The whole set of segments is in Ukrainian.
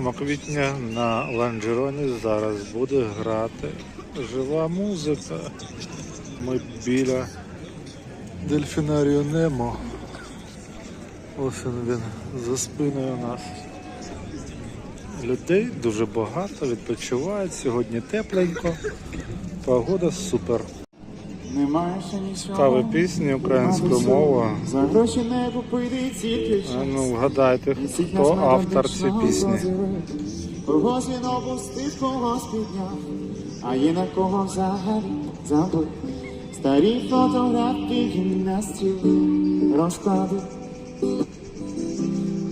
27 квітня на Ланджероні зараз буде грати жива музика. Ми біля дельфінарію Немо. Ось він за спиною у нас. Людей дуже багато, відпочивають. Сьогодні тепленько. Погода супер. Немає ще нічого. Пісні українською мовою. За гроші не купити тільки А ну вгадайте, хто автор цієї пісні. Когось він опустив, когось підняв, а є на кого взагалі забив. Старі фотографії гімнастів розклади.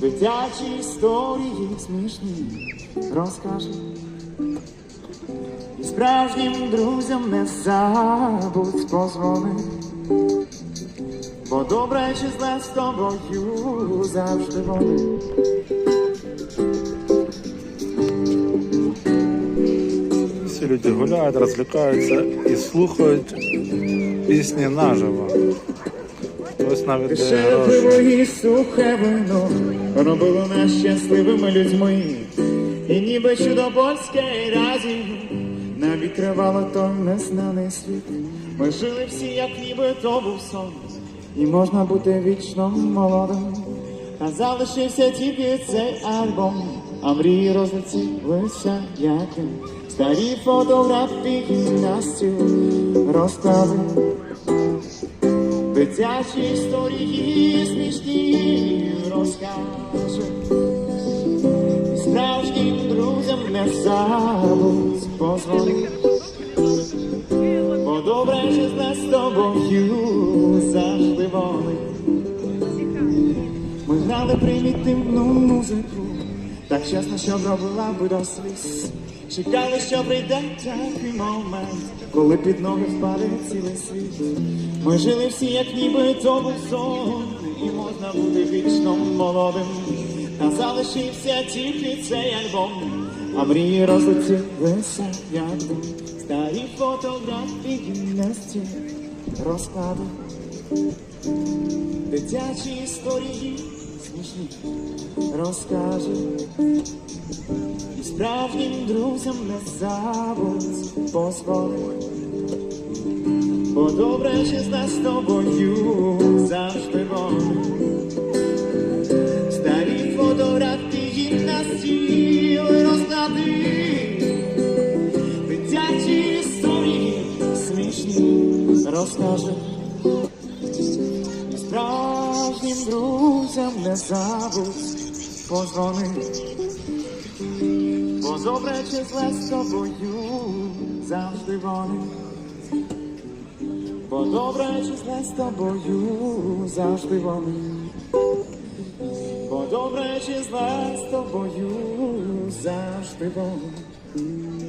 Дитячі історії смішні розкаже. Справжнім друзям не забудь позвони. Бо добре чи зле з тобою завжди вони. Всі люди гуляють, розвлікаються і слухають пісні наживо. Ось навіть Ще пиво і сухе вино робило нас щасливими людьми. І ніби чудо польське разі нам той незнаний світ. Ми жили всі, як ніби то був сон. І можна бути вічно молодим. Та залишився тільки цей альбом, а мрії розлетілися яким. Старі фотографії гімнастів розклади. Дитячі історії смішні розкаже. Не забудь позвони. Бо добре чи зле з тобою завжди вони. Ми грали примітивну музику, так чесно, що робила би до сліз. Чекали, що прийде такий момент, коли під ноги впаде цілий світ. Ми жили всі, як ніби то був сон, і можна бути вічно молодим. Та залишився тільки цей альбом, а мрії розлетілися, як дим. Старі фотографії гімнастів розклади. Дитячі історії смішні розкаже. І справжнім друзям не забудь позволи. Бо добре чи зле з тобою розклади. Дитячі історії смішні розкаже. І справжнім друзям не забудь позвони. Бо добре чи зле з тобою завжди вони. Бо добре чи зле з тобою завжди вони. Бо добре чи зле з тобою завжди вони.